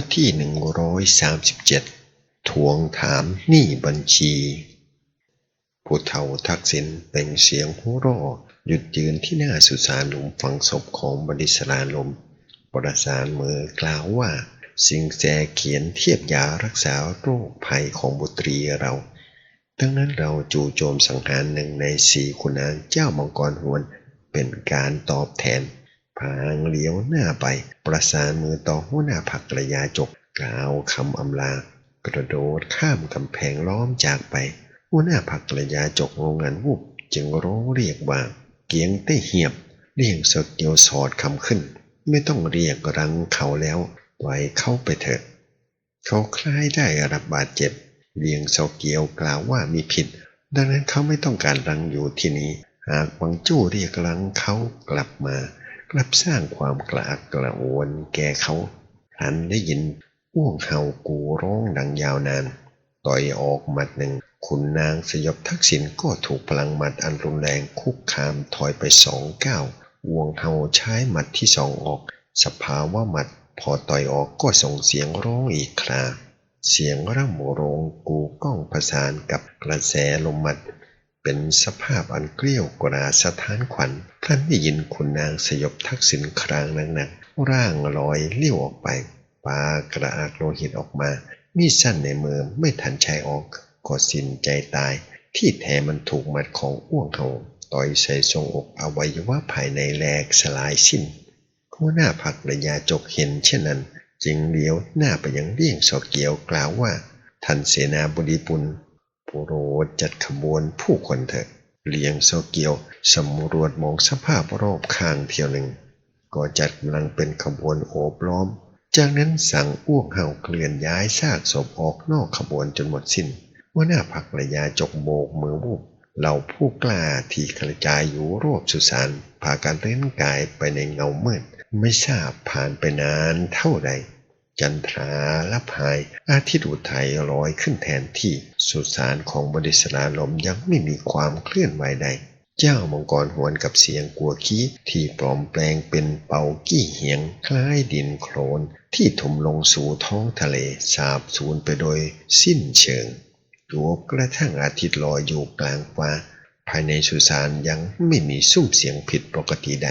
บทที่ 137 ทวงถามหนี้บัญชี ผู้เฒ่าทักษิณเป็นเสียงหัวเราะหยุดยืนที่หน้าสุสานหลุมฝังศพของบดิสลาลม ประสานมือกล่าวว่าสิ่งแสเขียนเทียบยารักษาโรคภัยของบุตรีเรา ดังนั้นเราจู่โจมสังหารหนึ่งในสี่คุณนางเจ้ามังกรหวน เป็นการตอบแทน พางเลี้ยวหน้าไป ประสานมือต่อหัวหน้าผักกระยาจกกล่าวคำอำลา กระโดดข้ามกำแพงล้อมจากไป หัวหน้าผักกระยาจกงงงันวุบจึงร้องเรียกว่า เกียงเต้เหียบเรียงสดเกียวสอดคำขึ้น ไม่ต้องเรียกรังเขาแล้วปล่อยเข้าไปเถิดเขาคล้ายได้รับบาดเจ็บ เรียงโซเกียวกล่าวว่ามีผิด ดังนั้นเขาไม่ต้องการรังอยู่ที่นี้ หากวังจู้เรียกรังเขากลับมา กลับสร้างความกระอักกระอ่วนแก่เขาหันได้ยินอ้วงเห่ากูร้องดังยาวนาน ต่อยออกหมัดหนึ่งคุณนางสยบทักษิณก็ถูกพลังหมัดอันรุนแรงคุกคามถอยไปสองก้าวอ้วงเห่าใช้หมัดที่สองออก สภาวะหมัดพอต่อยออกก็ส่งเสียงร้องอีกครา เสียงร่ำโรงกูก้องประสานกับกระแสลมหมัด เป็นสภาพอันเกลี้ยวกราสะท้านขวัญพลันได้ยินคุณนางสยบทักษิณครางหนักๆร่างลอยเลี้ยวออกไปปากระอักโลหิตออกมา มีดสั้นในมือไม่ทันใช้ออกก็สิ้นใจตาย ที่แท้มันถูกมัดของอ้วงเขาต่อยใส่ทรงอกอวัยวะภายในแหลกสลายสิ้นหัวหน้าผักระยาจกเห็นเช่นนั้น จึงเลี้ยวหน้าไปยังเลี่ยงสอเกียวกล่าวว่าท่านเสนาบดีปุล โปรดจัดขบวนผู้คนเถิดเลียงโซเกียวสำรวจมองสภาพรอบข้างเที่ยวหนึ่ง ก็จัดกำลังเป็นขบวนโอบล้อม จากนั้นสั่งอ้วกเห่าเคลื่อนย้ายซากศพออกนอกขบวนจนหมดสิ้นหัวหน้าผักระยาจกโบกมือวุบเหล่าผู้กล้าที่กระจายอยู่รอบสุสานพากันเล่นกายไปในเงามืดไม่ทราบผ่านไปนานเท่าใด จันทราละพาย อาทิตย์อุทัยลอยขึ้นแทนที่สุสานของบดิสลาลมยังไม่มีความเคลื่อนไหวใด เจ้ามังกรหวนกับเสียงกัวขี้ที่ปลอมแปลงเป็นเป่ากี้เหียง คล้ายดินโคลนที่ถมลงสู่ท้องทะเลสาบสูญไปโดยสิ้นเชิงจวบกระทั่งอาทิตย์ลอยอยู่กลางฟ้า ภายในสุสานยังไม่มีซุ้มเสียงผิดปกติใด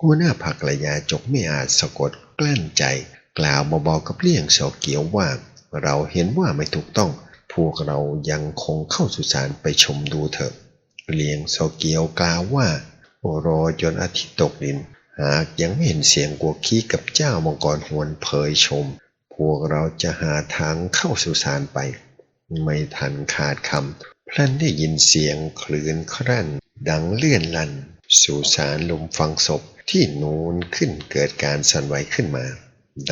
หัวหน้าผักระยาจกไม่อาจสะกดกลั้นใจ กล่าวเบาๆกับเลี่ยงโสเกียวว่า เราเห็นว่าไม่ถูกต้อง พวกเรายังคงเข้าสุสานไปชมดูเถอะ เลียงโซเกียวกล่าวว่ารอจนอาทิตย์ตกดิน หากยังไม่เห็นเสียงกัวขี้กับเจ้ามังกรหวนเผยชม พวกเราจะหาทางเข้าสุสานไป ไม่ทันขาดคำพลันได้ยินเสียงคลื่นครั่น ดังเลื่อนลัน สุสานลุมฟังศพที่นูนขึ้นเกิดการสั่นไหวขึ้นมา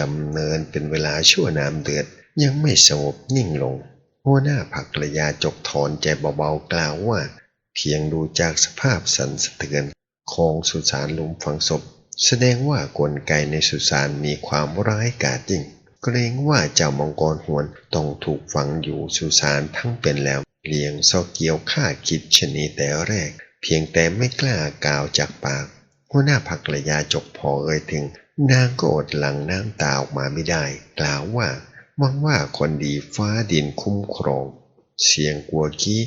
ดำเนินเป็นเวลาชั่วน้ำเดือดยังไม่สงบนิ่งลง หัวหน้าผักระยาจกถอนใจเบาๆกล่าวว่า เพียงดูจากสภาพสันสะเทือนของสุสานหลุมฝังศพ แสดงว่ากลไกในสุสานมีความร้ายกาจยิ่งเกรงว่าเจ้ามังกรหวนต้องถูกฝังอยู่สุสานทั้งเป็นแล้วเลียงซอเกียวข้าคิดชนีแต่แรก เพียงแต่ไม่กล้ากล่าวจากปาก หัวหน้าผักระยาจกพอเอ่ยถึง นางก็อดหลังน้ำตาออกมาไม่ได้ กล่าวว่าหวังว่าคนดีฟ้าดินคุ้มครอง เสียงกัวกี้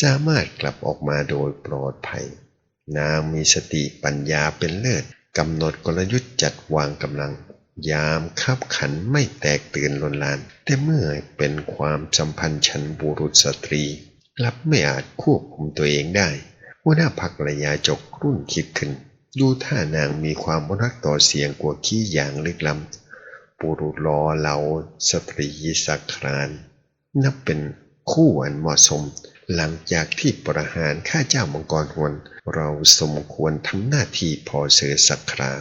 สามารถกลับออกมาโดยปลอดภัย นางมีสติปัญญาเป็นเลิศกำหนดกลยุทธ์จัดวางกำลัง ยามคับขันไม่แตกตื่นลนลาน แต่เมื่อเป็นความสัมพันธ์ชั้นบุรุษสตรีรับไม่อาจควบคุมตัวเองได้หัวหน้าพักระยาจกรุ่นคิดขึ้น ดูท่านางมีความรักต่อเสียงกัวขี้อย่างลึกล้ำปุรุษรอเหลาสตรีสักครานนับเป็นคู่อันเหมาะสม หลังจากที่ประหารข้าเจ้ามังกรหวนเราสมควรทำหน้าที่พอเสือสักครา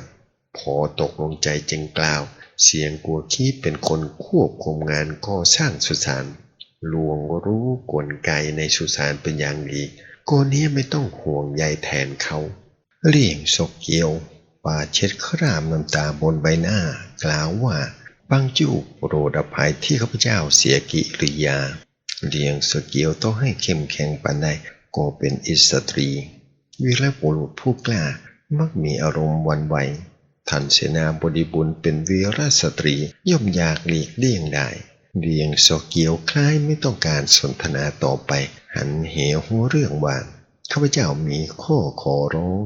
พอตกลงใจจึงกล่าว เสียงกัวขี้เป็นคนควบคุมงานก่อสร้างสุสานลวงรู้กลไกในสุสานเป็นอย่างดีโกนี้ไม่ต้องห่วงใยแทนเขา เลี่ยงศกเกียวปาเช็ดครามน้ำตาบนใบหน้า กล่าวว่าบังจูโปรดอภัยที่ข้าพเจ้าเสียกิริยา เลียงสเกียวต้องให้เข้มแข็งปานใดก็เป็นอิสตรี วีรบุรุษผู้กล้ามักมีอารมณ์วันไหวท่านเสนาบดีบุญเป็นวีรสตรีย่อมอยากหลีกเลี่ยงได้เรียงโซเกียวคล้ายไม่ต้องการสนทนาต่อไป หันเหหัวเรื่องว่าข้าพเจ้ามีข้อขอร้อง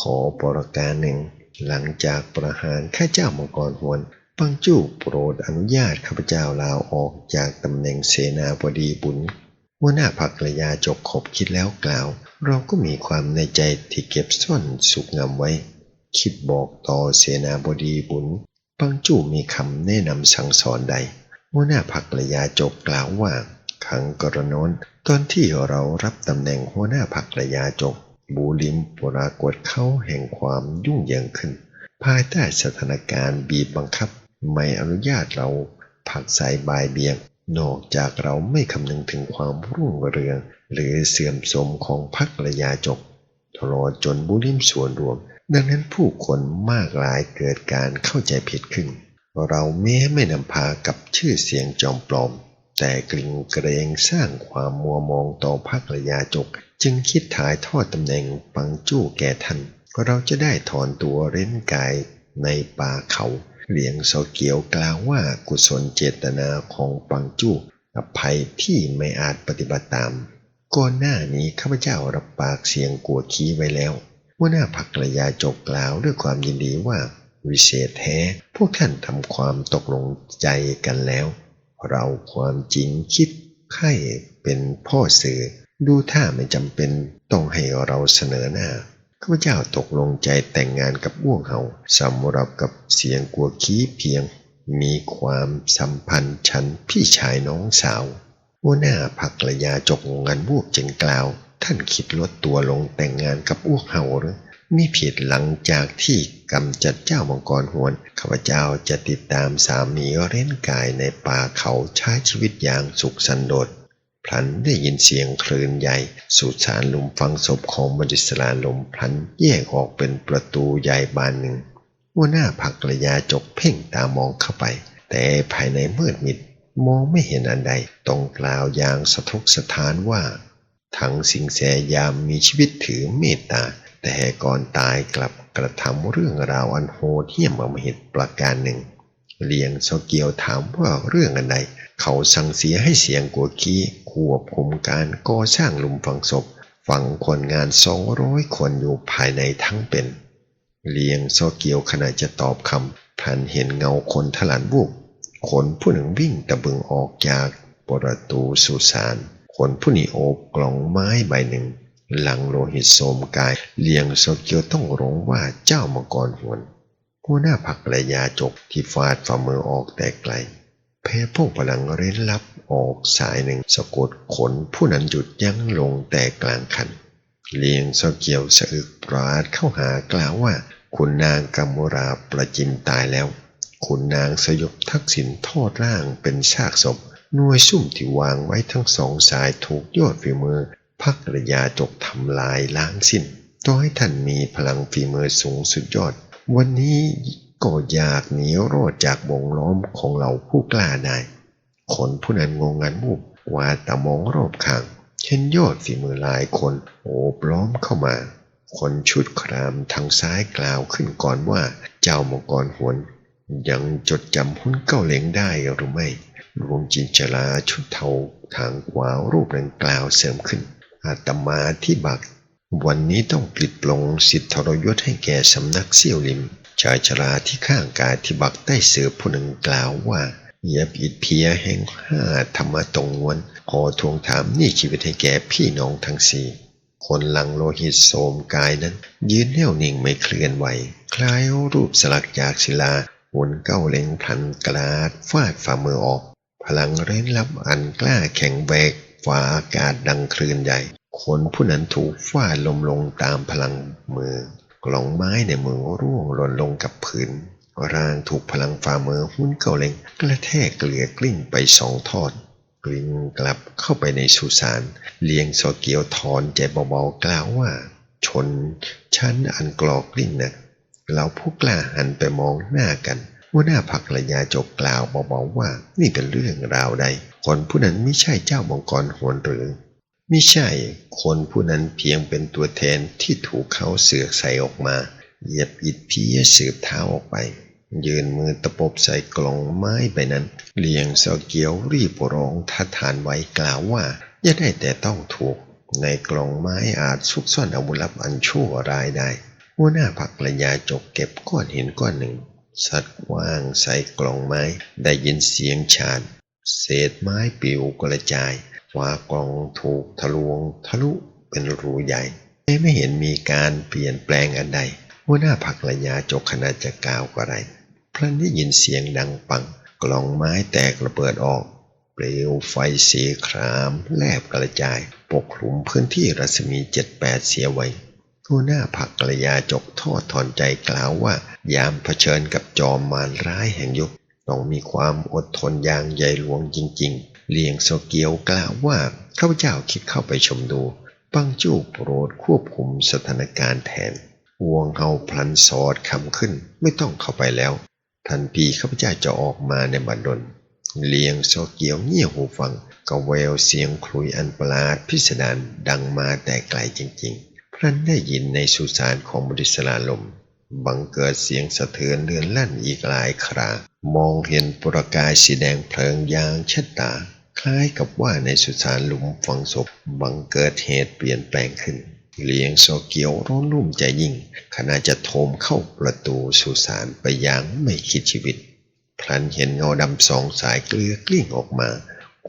ขอประการหนึ่ง หลังจากประหารข้าเจ้ามังกรหวนปังจูโปรดอนุญาตข้าพเจ้าลาออกจากตำแหน่งเสนาบดีบุญหัวหน้าพักระยาจกขบคิดแล้วกล่าว เราก็มีความในใจที่เก็บซ่อนสุกงำไว้ คิดบอกต่อเสนาบดีบุญปังจูมีคำแนะนำสั่งสอนใดหัวหน้าพักระยาจกกล่าวว่าครั้งกรณนตอนที่เรารับตำแหน่งหัวหน้าพักระยาจก บูลิมปรากฏเข้าแห่งความยุ่งเหยิงขึ้น ภายใต้สถานการณ์บีบบังคับ ไม่อนุญาตเราผักสายบายเบียง นอกจากเราไม่คำนึงถึงความรุ่งเรือง หรือเสื่อมโทรมของพักระยาจกตลอดจนบุริมส่วนรวม ดังนั้นผู้คนมากหลายเกิดการเข้าใจผิดขึ้น เราแม้ไม่นำพากับชื่อเสียงจอมปลอม แต่กลิ่งเกรงสร้างความมัวมองต่อพักระยาจก จึงคิดถ่ายทอดตำแหน่งปังจู้แก่ท่านเราจะได้ถอนตัวเร้นกายในป่าเขาเหลียงโซเกียวกล่าวว่ากุศลเจตนาของปังจู้อภัยที่ไม่อาจปฏิบัติตามก่อนหน้านี้ข้าพเจ้ารับปากเสียงกัวคีไว้แล้วว่าหน้าพักระยาจกกล่าวด้วยความยินดีว่าวิเศษแท้ พวกท่านทำความตกลงใจกันแล้ว เราความจริงคิดไข่เป็นพ่อสื่อ ดูถ้าไม่จำเป็นต้องให้เราเสนอหน้าข้าพเจ้าตกลงใจแต่งงานกับอ้วงเฮาสำหรับกับเสียงกัวคีเพียง มีความสัมพันธ์ฉันพี่ชายน้องสาวหัวหน้าพักระยาจกงานบวกจึงกล่าว ท่านคิดลดตัวลงแต่งงานกับอ้วกเฮาหรือมีผิดหลังจากที่กำจัดเจ้ามังกรหวนข้าพเจ้าจะติดตามสามีเร้นกายในป่าเขาใช้ชีวิตอย่างสุขสันโดษ พลันได้ยินเสียงคลื่นใหญ่ สุสานลุมฟังศพของบดิสลาลมพลันแยกออกเป็นประตูใหญ่บานหนึ่งหัวหน้าผักระยาจกเพ่งตามองเข้าไป แต่ภายในมืดมิดมองไม่เห็นอันใดต้องกล่าวอย่างสะทกสะท้านว่า ทั้งสิงแสยามมีชีวิตถือเมตตา แต่ก่อนตายกลับกระทำเรื่องราวอันโหดเหี้ยมอมหิตประการหนึ่ง เลียงโซเกียวถามว่าเรื่องอันใดเขาสั่งเสียให้เสียงกัวคีควบคุมการก่อสร้างหลุมฝังศพฝังคนงานสองร้อยคนอยู่ภายในทั้งเป็น เลียงโซเกียวขณะจะตอบคำพันเห็นเงาคนทลันบุกคนผู้หนึ่งวิ่งตะบึงออกจากประตูสุสานคนผู้นี้โอบกล่องไม้ใบหนึ่ง หลังโลหิตโสมกาย เลียงโซเกียวต้องร้องว่าเจ้ามังกรหวน หัวหน้าผักระยาจกที่ฟาดฝ่ามือออกแต่ไกลแพ้พวกพลังเร้นลับออกสายหนึ่งสะกดขนผู้นั้นหยุดยั้งลงแต่กลางคัน เลียงโซเกียวสะอึกปราดเข้าหากล่าวว่าคุณนางกัมุราประจิมตายแล้ว คุณนางสยบทักษิณทอดร่างเป็นซากศพหน่วยซุ่มที่วางไว้ทั้งสองสายถูกยอดฝีมือพักระยาจกทำลายล้างสิ้นต่อให้ท่านมีพลังฝีมือสูงสุดยอด วันนี้ก็อยากหนีรอดจากวงล้อมของเราผู้กล้าได้คนผู้นั้นงงงันบุบว่าตามองรอบข้างเห็นยอดฝีมือหลายคนโอบล้อมเข้ามา คนชุดครามทางซ้ายกล่าวขึ้นก่อนว่าเจ้ามังกรหวน ยังจดจำหุ้นเก้าเหลงได้หรือไม่หลวงจินจลาชุดเทาทางขวารูปดังกล่าวเสริมขึ้นอาตมาที่บัก วันนี้ต้องปลิดปลงสิทธิทรยศให้แก่สำนักเสี่ยวลิม ชายชราที่ข้างกายที่บักได้เสือผู้หนึ่งกล่าวว่าอย่าปิดเพียแห่งห้าธรรมะตรงวนขอทวงถามนี่ชีวิตให้แก่พี่น้องทั้งสี่คนหลังโลหิตโสมกายนั้น ยืนแน่วนิ่งไม่เคลื่อนไหว คล้ายรูปสลักจากศิลาหุนเก้าเล็งพลันกลาดฟาดฝ่ามือออก พลังเร้นลับอันกล้าแข็งแบกฝ่าอากาศดังคลื่นใหญ่ คนผู้นั้นถูกฟาดลมลงตามพลังมือกล่องไม้ในมือร่วงหล่นลงกับพื้นร่างถูกพลังฝ่ามือหุ้นเก่าเล็งกระแทกเกลี่ยกลิ้งไปสองทอด กลิ้งกลับเข้าไปในสุสานเลียงโซเกียวถอนใจเบาๆกล่าวว่า ชนชั้นอันกรอกกลิ้งนะเราผู้กล้าหันไปมองหน้ากันหัวหน้าผักระยาจกกล่าวเบาๆว่า นี่เป็นเรื่องราวใดคนผู้นั้นไม่ใช่เจ้ามังกรหวนหรือ ม่ใช่คนผู้นั้นเพียงเป็นตัวแทนที่ถูกเขาเสือกใส่ออกมา เหยียบอิดเพียสืบเท้าออกไป ยืนมือตะปบใส่กล่องไม้ไปนั้นเลียงเสาเกียวรีบร้องทัดทานไว้กล่าวว่า อย่าได้แต่ต้องถูก ในกล่องไม้อาจซุกซ่อนอาวุธลับอันชั่วร้ายได้หัวหน้าผักระยาจกเก็บก้อนหินก้อนหนึ่ง สัตว์ว่างใส่กล่องไม้ ได้ยินเสียงชาดเศษไม้ปิวกระจาย ฝากล่องถูกทะลวงทะลุเป็นรูใหญ่ไม่เห็นมีการเปลี่ยนแปลงอันใดหัวหน้าผักระยาจกขณะจะกล่าวก็ไรพลันได้ยินเสียงดังปัง กล่องไม้แตกระเบิดออก เปลวไฟสีครามแลบกระจาย ปกคลุมพื้นที่รัศมีเจ็ดแปดเสียไว้หัวหน้าผักกระยาจกทอดถอนใจกล่าวว่า ยามเผชิญกับจอมมารร้ายแห่งยุคต้องมีความอดทนอย่างใหญ่หลวงจริง เลียงโซเกียวกล่าวว่าข้าพเจ้าคิดเข้าไปชมดู ปังจูโปรดควบคุมสถานการณ์แทนวงเฮาพลันสอดคำขึ้นไม่ต้องเข้าไปแล้ว ทันทีข้าพเจ้าจะออกมาในบัดดลเลียงโซเกียวเงี่ยหูฟังกะแววเสียงครุยอันประหลาดพิสดารดังมาแต่ไกลจริงๆ พรันได้ยินในสุสานของบริสลาลม บังเกิดเสียงสะเทือนเลือนลั่นอีกหลายครา มองเห็นประกายสีแดงเพลิงยางชัดตา คล้ายกับว่าในสุสานหลุมฝังศพบังเกิดเหตุเปลี่ยนแปลงขึ้น เลียงโซเกียวร้อนรุ่มใจยิ่งขณะจะโถมเข้าประตูสุสานไปอย่างไม่คิดชีวิต พลันเห็นเงาดำสองสายเกลือกลิ้งออกมา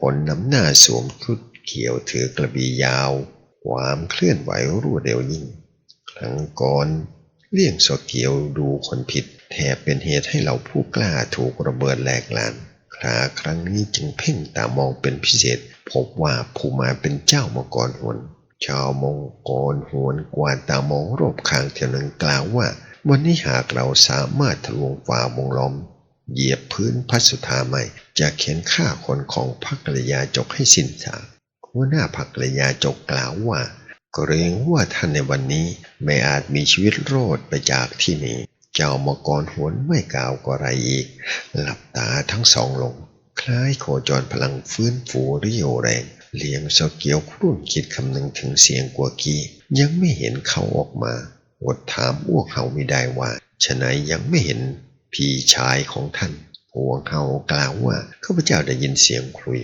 คนนำหน้าสวมชุดเขียวถือกระบี่ยาว ความเคลื่อนไหวรวดเร็วยิ่ง ครั้งก่อนเลี่ยงโซเกียวดูคนผิดแทบเป็นเหตุให้เราผู้กล้าถูกระเบิดแหลกลาน คราครั้งนี้จึงเพ่งตามองเป็นพิเศษ พบว่าผู้มาเป็นเจ้ามังกรหวน ชาวมงกรหวนกวาดตามองรอบข้างเท่านั้นกล่าวว่า วันนี้หากเราสามารถทะลวงฝ่าวงล้อม เหยียบพื้นพัสุธาใหม่ จะเข็นฆ่าคนของพักระยาจกให้สิ้นซากหัวหน้าพักระยาจกกล่าวว่าเกรงว่าท่านในวันนี้ไม่อาจมีชีวิตรอดไปจากที่นี้ เจ้ามกรหวนไม่กล่าวก็ไรอีก หลับตาทั้งสองลง คล้ายโคจรพลังฟื้นฟูริโอแรง เลียงเสเกียวครุ่นคิดคำนึงถึงเสียงกัวกี้ยังไม่เห็นเขาออกมาอดถามอ้วกเขาไม่ได้ว่าฉะนั้นยังไม่เห็นพี่ชายของท่านหัวเขากล่าวว่าข้าพเจ้าได้ยินเสียงคุย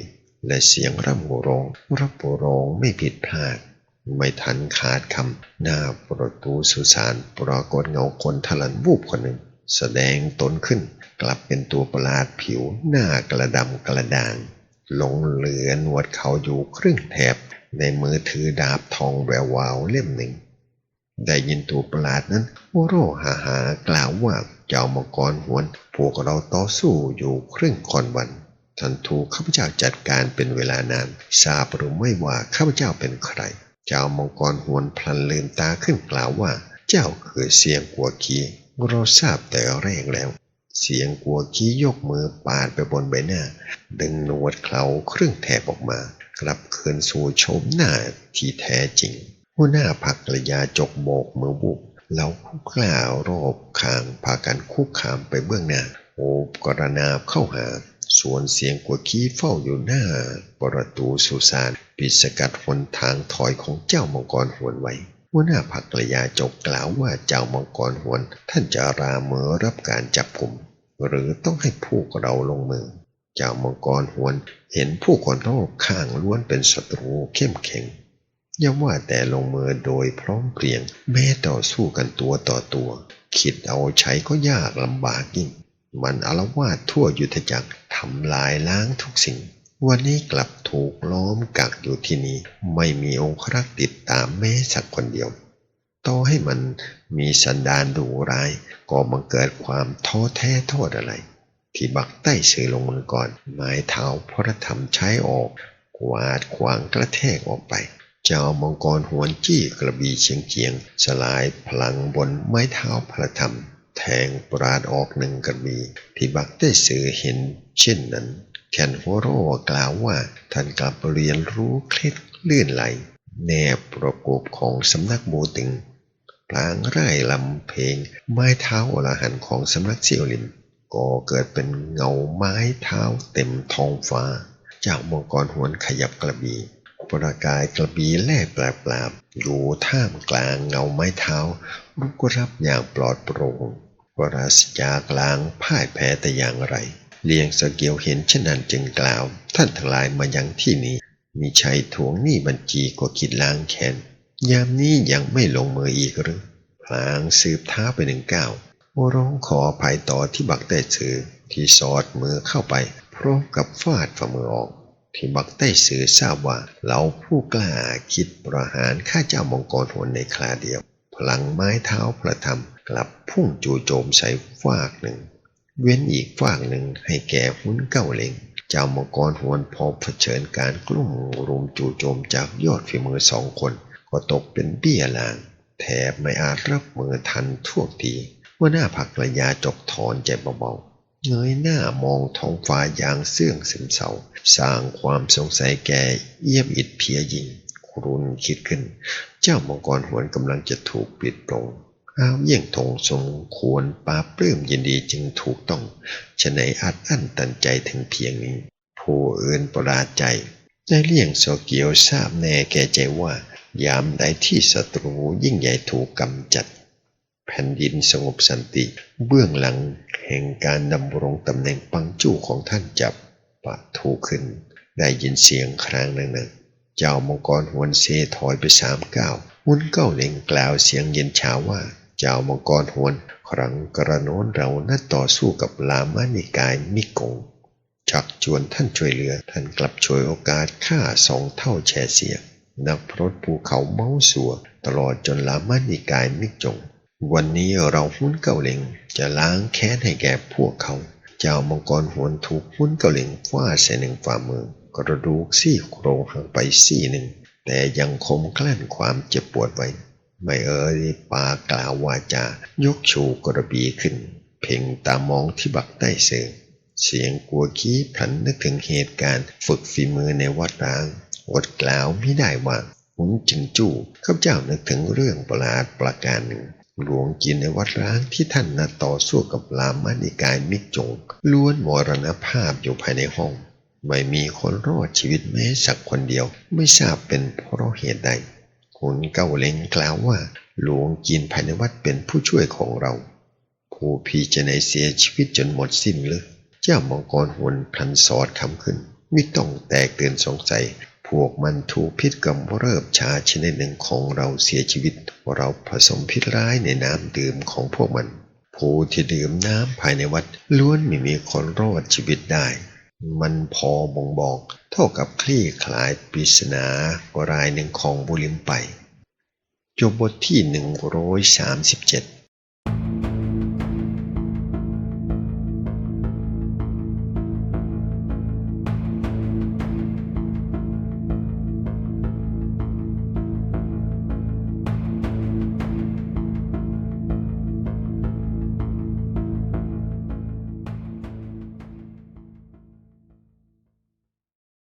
และเสียงร่ำร้องรับร้องไม่ผิดพลาด ไม่ทันขาดคำหน้าประตูสุสานปรากฏเงาคนทลันวูบคนหนึ่ง แสดงตนขึ้น กลับเป็นตัวประหลาดผิวหน้ากระดำกระด่างหลงเหลือนวดเขาอยู่ครึ่งแถบ ในมือถือดาบทองแวววาวเล่มหนึ่ง ได้ยินตัวประหลาดนั้นโอโรหาหากล่าวว่าเจ้ามังกรหวน พวกเราต่อสู้อยู่ครึ่งคอนวันท่านถูกข้าพเจ้าจัดการเป็นเวลานานทราบหรือไม่ว่าข้าพเจ้าเป็นใคร เจ้ามังกรหวนพลันลืมตาขึ้นกล่าวว่า เจ้าคือเสียงกัวกีเราทราบแต่แรกแล้ว เสียงกัวขี้ยกมือปาดไปบนใบหน้า ดึงหนวดเขาครึ่งแถบออกมา กลับคืนสู่ชมหน้าที่แท้จริง หัวหน้าพักระยาจกโบกมือบุบแล้วคุกล่าวรอบคางพากันคุกขามไปเบื้องหน้าโอบกระนาบเข้าหาส่วนเสียงกัวขี้เฝ้าอยู่หน้า ประตูสุสาน ปิดสกัดหนทางถอยของเจ้ามังกรหวนไว้หัวหน้าพักรยาจกกล่าวว่าเจ้ามังกรหวน ท่านจะราเมอรับการจับกลุ่ม หรือต้องให้ผู้เราลงมือ เจ้ามังกรหวนเห็นผู้คนรอบข้างล้วนเป็นศัตรูเข้มแข็งย่อมว่าแต่ลงมือโดยพร้อมเพรียง แม้ต่อสู้กันตัวต่อตัว คิดเอาใช้ก็ยากลำบากยิ่ง มันอารวาสทั่วยุทธจักรทำลายล้างทุกสิ่ง วันนี้กลับถูกล้อมกักอยู่ที่นี่ไม่มีองครักติดตามแม้สักคนเดียวต่อให้มันมีสันดานดุร้าย ก็มังเกิดความท้อแท้โทษอะไร ที่บักใต้ซื้อลงมือก่อนไม้เท้าพระธรรมใช้ออกกวาดขวางกระแทกออกไป เจ้ามังกรหวนจี้กระบี่เฉียงเฉียง สลายพลังบนไม้เท้าพระธรรม แทงปราดออกหนึ่งกระบี่ที่บักได้สื่อเห็นเช่นนั้น แคนโฮโรกล่าวว่าท่านกลับเรียนรู้เคล็ดลื่นไหล แนบประกบของสำนักโมตึงพลางไร่ลำเพลง ไม้เท้าอรหันของสำนักเซียวลินก็เกิดเป็นเงาไม้เท้าเต็มท้องฟ้า จากมังกรหวนขยับกระบี่ประกายกระบี่แล่ปลาปลาอยู่ท่ามกลางเงาไม้เท้ารุกรับอย่างปลอดโปร่งปราศจากลางพ่ายแพ้แต่อย่างไร เลียงสเกียวเห็นเช่นนั้นจึงกล่าว ท่านทั้งหลายมายังที่นี้ มีชัยทวงหนี้บัญชีก็คิดล้างแค้นยามนี้ยังไม่ลงมืออีกหรือพลางสืบท้าไปหนึ่งก้าวร้องขอภัยต่อที่บักได้สือที่สอดมือเข้าไป พร้อมกับฟาดฝ่ามือออก ที่บักได้สือทราบว่าเราผู้กล้าคิดประหารข้าเจ้ามังกรหนในคราเดียว พลังไม้เท้าพระธรรมกลับพุ่งจู่โจมใส่ฟากหนึ่ง เว้นอีกฟากหนึ่งให้แก่หุ้นเก้าเล็งเจ้ามังกรหวนพอเผชิญการกลุ่มรุมจู่โจมจากยอดฝีมือสองคน ก็ตกเป็นเบี้ยลางแถบไม่อาจรับมือทันท่วงทีว่าหน้าผักระยาจกถอนใจเบาๆเงยหน้ามองท้องฟ้าอย่างเสื่องซึมเศร้าสร้างความสงสัยแก่เยี่ยมอิดเพียยิงครุนคิดขึ้น เจ้ามังกรหวนกำลังจะถูกปิดปลง อ้าวเยี่ยงทงทรงควรปาปลื้มยินดีจึงถูกต้องฉะไหนอัดอั้นตันใจถึงเพียงนี้ ผู้อื่นประหลาดใจได้เลี่ยงโซเกียวทราบแน่แก่ใจว่ายามใดที่ศัตรูยิ่งใหญ่ถูกกำจัด แผ่นดินสงบสันติ เบื้องหลังแห่งการดำรงตำแหน่งปังจู่ของท่านจับปะทูขึ้น ได้ยินเสียงครางหนึ่งเจ้ามังกรหวนเซถอยไปสามก้าวมุนเก้าเล็งกล่าวเสียงเย็นชาว่า เจ้ามังกรหวน ครั้งกระโน้นเรานัดต่อสู้กับลามานิกายมิกง ชักชวนท่านช่วยเหลือ ท่านกลับช่วยโอกาสฆ่าสองเท่าแชเสีย นักพรตภูเขาเมาสัว ตลอดจนลามานิกายมิกจง วันนี้เราหุ้นเก่าเหลงจะล้างแค้นให้แก่พวกเขา เจ้ามังกรหวนถูกหุ้นเก่าเหลงฟาดใส่หนึ่งฝ่ามือกระดูกซี่โครงหักไปซี่หนึ่งแต่ยังคมกลั้นความเจ็บปวดไว้ ไม่เอ่ยปากล่าววาจายกชูกระบี่ขึ้น เพ่งตามองที่บักใต้เสือเสียงกลัวขี้พลันนึกถึงเหตุการณ์ฝึกฝีมือในวัดร้างอดกล่าวไม่ได้ว่าหุนจิงจู้ข้าพเจ้านึกถึงเรื่องประหลาดประการหนึ่ง หลวงจีนในวัดร้างที่ท่านนัดต่อสู้กับลามานิกายมิกจง ล้วนมรณภาพอยู่ภายในห้อง ไม่มีคนรอดชีวิตแม้สักคนเดียว ไม่ทราบเป็นเพราะเหตุใด หุนเก้าเล้งกล่าวว่า หลวงจีนภายในวัดเป็นผู้ช่วยของเรา ผู้พี่จะในเสียชีวิตจนหมดสิ้นเลยเจ้ามังกรหวนพลันสอดคำขึ้น ไม่ต้องแตกตื่นสงสัย พวกมันถูกพิษกำเริบชาชนิดหนึ่งของเราเสียชีวิต เราผสมพิษร้ายในน้ำดื่มของพวกมัน ผู้ที่ดื่มน้ำภายในวัดล้วนไม่มีคนรอดชีวิตได้ มันพอบ่งบอก เท่ากับคลี่คลายปริศนารายหนึ่งของบุริมไป จบบทที่ 137